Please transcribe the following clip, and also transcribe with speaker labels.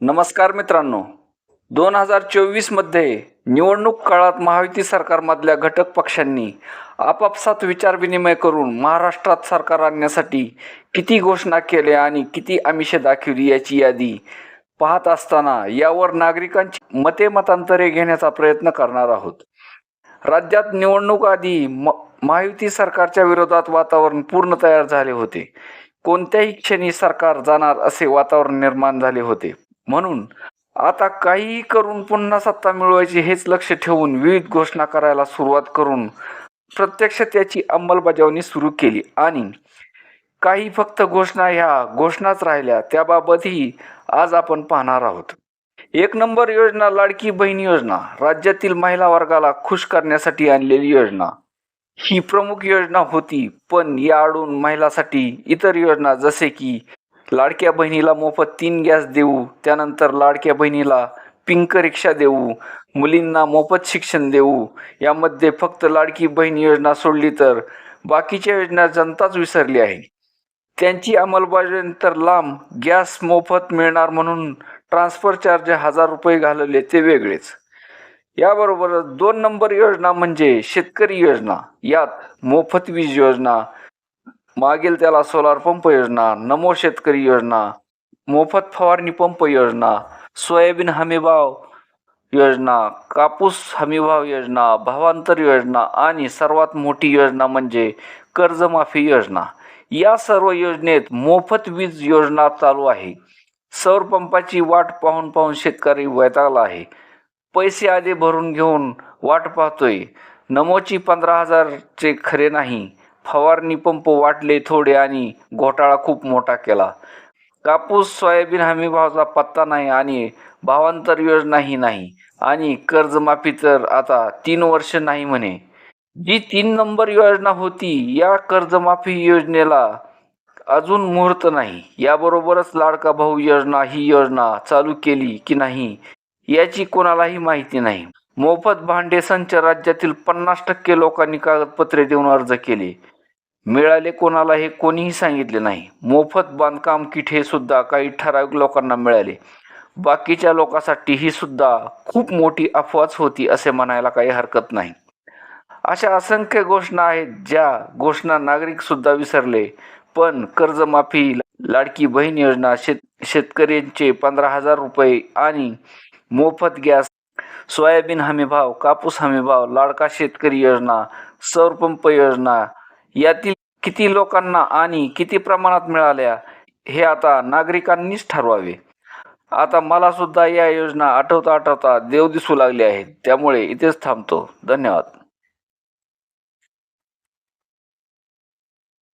Speaker 1: नमस्कार मित्रांनो. दोन हजार चोवीसमध्ये निवडणूक काळात महायुती सरकारमधल्या घटक पक्षांनी आपापसात विचारविनिमय करून महाराष्ट्रात सरकार आणण्यासाठी किती घोषणा केल्या आणि किती आमिषे दाखवली याची यादी पाहत असताना यावर नागरिकांची मते मतांतरे घेण्याचा प्रयत्न करणार आहोत. राज्यात निवडणूक आधी म महायुती सरकारच्या विरोधात वातावरण पूर्ण तयार झाले होते. कोणत्याही क्षणी सरकार जाणार असे वातावरण निर्माण झाले होते. म्हणून आता काहीही करून पुन्हा सत्ता मिळवायची हेच लक्ष ठेवून विविध घोषणा करायला सुरुवात करून प्रत्यक्ष त्याची अंमलबजावणी सुरू केली. आणि काही फक्त घोषणा ह्या घोषणाच राहिल्या. त्याबाबतही आज आपण पाहणार आहोत. एक नंबर योजना लाडकी बहीण योजना राज्यातील महिला वर्गाला खुश करण्यासाठी आणलेली योजना. ही प्रमुख योजना होती पण याआडून महिलासाठी इतर योजना जसे की लाडक्या बहिणीला मोफत तीन गॅस देऊ त्यानंतर लाडक्या बहिणीला पिंक रिक्षा देऊ मुलींना मोफत शिक्षण देऊ यामध्ये फक्त लाडकी बहीण योजना सोडली तर बाकीच्या योजना जनताच विसरली आहे. त्यांची अंमलबजावणी तर लांब गॅस मोफत मिळणार म्हणून ट्रान्सफर चार्ज हजार रुपये घालवले ते वेगळेच. याबरोबरच दोन नंबर योजना म्हणजे शेतकरी योजना यात मोफत वीज योजना मागेल त्याला सोलार पंप योजना नमो शेतकरी योजना मोफत फवारणी पंप योजना सोयाबीन हमीभाव योजना कापूस हमीभाव योजना भावांतर योजना आणि सर्वात मोठी योजना म्हणजे कर्जमाफी योजना. या सर्व योजनेत मोफत वीज योजना चालू आहे. सौर पंपाची वाट पाहून पाहून शेतकरी वैतागला आहे. पैसे आधी भरून घेऊन वाट पाहतोय. नमोची पंधरा हजारचे खरे नाही. फवारणी पंप वाटले थोडे आणि घोटाळा खूप मोठा केला. कापूस सोयाबीन हमी भावाचा पत्ता नाही आणि भावांतर योजनाही नाही आणि कर्जमाफी तर आता तीन वर्ष नाही म्हणे. जी तीन नंबर योजना होती या कर्जमाफी योजनेला अजून मुहूर्त नाही. याबरोबरच लाडका भाऊ योजना ही योजना चालू केली की नाही याची कोणालाही माहिती नाही. मोफत भांडे संच राज्यातील पन्नास टक्के लोकांनी कागदपत्रे देऊन अर्ज केले. मिळाले कोणाला हे कोणीही सांगितले नाही. मोफत बांधकाम किट हे सुद्धा काही ठराविक लोकांना मिळाले. बाकीच्या लोकांसाठी ही सुद्धा खूप मोठी अफवाच होती असे म्हणायला काही हरकत नाही. अशा असंख्य घोषणा आहेत ज्या घोषणा नागरिक सुद्धा विसरले. पण कर्जमाफी लाडकी बहीण योजना शेत शेतकऱ्यांचे पंधरा हजार रुपये आणि मोफत गॅस सोयाबीन हमीभाव कापूस हमीभाव लाडका शेतकरी योजना सौरपंप योजना यातील किती लोकांना आणि किती प्रमाणात मिळाल्या हे आता नागरिकांनीच ठरवावे. आता मला सुद्धा या योजना आठवता आठवता देव दिसू लागले आहेत त्यामुळे इथेच थांबतो. धन्यवाद.